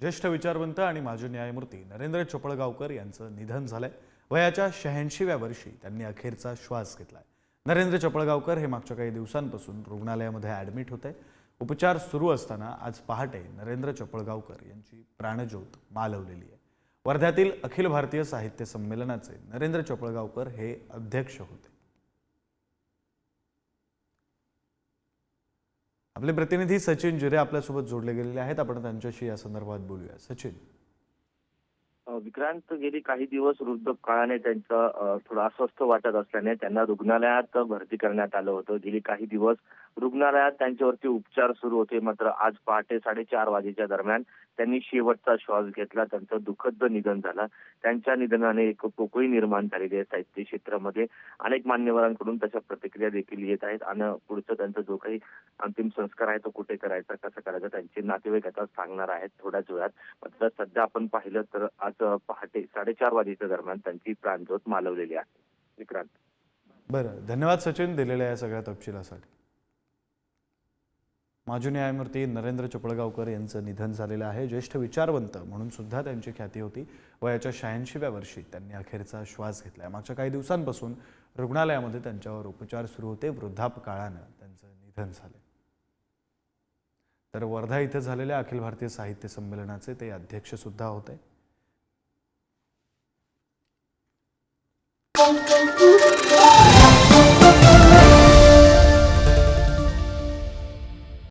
ज्येष्ठ विचारवंत आणि माजी न्यायमूर्ती नरेंद्र चोपळगावकर यांचं निधन झालंय. वयाच्या शहाऐंशीव्या वर्षी त्यांनी अखेरचा श्वास घेतलाय. नरेंद्र चोपळगावकर हे मागच्या काही दिवसांपासून रुग्णालयामध्ये ॲडमिट होते. उपचार सुरू असताना आज पहाटे नरेंद्र चोपळगावकर यांची प्राणज्योत मालवलेली आहे. वर्ध्यातील अखिल भारतीय साहित्य संमेलनाचे नरेंद्र चोपळगावकर हे अध्यक्ष होते. आपले प्रतिनिधी सचिन जिरे आपल्यासोबत जोडले गेलेले आहेत. आपण त्यांच्याशी या संदर्भात बोलूया. सचिन. विक्रांत गेली काही दिवस वृद्धकाळाने त्यांचं थोडं अस्वस्थ वाटत असल्याने त्यांना रुग्णालयात भरती करण्यात आलं होतं. गेली काही दिवस रुग्णालयात त्यांच्यावरती उपचार सुरू होते. मात्र आज पहाटे साडेचार वाजेच्या दरम्यान त्यांनी शेवटचा श्वास घेतला. त्यांचं दुःखद निधन झालं. त्यांच्या निधनाने एक पोकळी निर्माण झालेली आहे साहित्य क्षेत्रामध्ये. अनेक मान्यवरांकडून तशा प्रतिक्रिया देखील येत आहेत. आणि पुढचं त्यांचा जो काही अंतिम संस्कार आहे तो कुठे करायचा कसा करायचा त्यांचे नातेवाईक आता सांगणार आहेत थोड्याच वेळात. मात्र सध्या आपण पाहिलं तर आज पहाटे साडेचार वाजेच्या दरम्यान त्यांची प्राणज्योत मालवलेली आहे. विक्रांत. बरं धन्यवाद सचिन दिलेल्या या सगळ्या तपशिलासाठी. माजी न्यायमूर्ती नरेंद्र चोपळगावकर यांचं निधन झालेलं आहे. ज्येष्ठ विचारवंत म्हणून सुद्धा त्यांची ख्याती होती. वयाच्या शहाऐंशीव्या वर्षी त्यांनी अखेरचा श्वास घेतलाय. मागच्या काही दिवसांपासून रुग्णालयामध्ये त्यांच्यावर उपचार सुरू होते. वृद्धापकाळानं त्यांचं निधन झाले. तर वर्धा इथं झालेल्या अखिल भारतीय साहित्य संमेलनाचे ते अध्यक्ष सुद्धा होते. Boom, boom.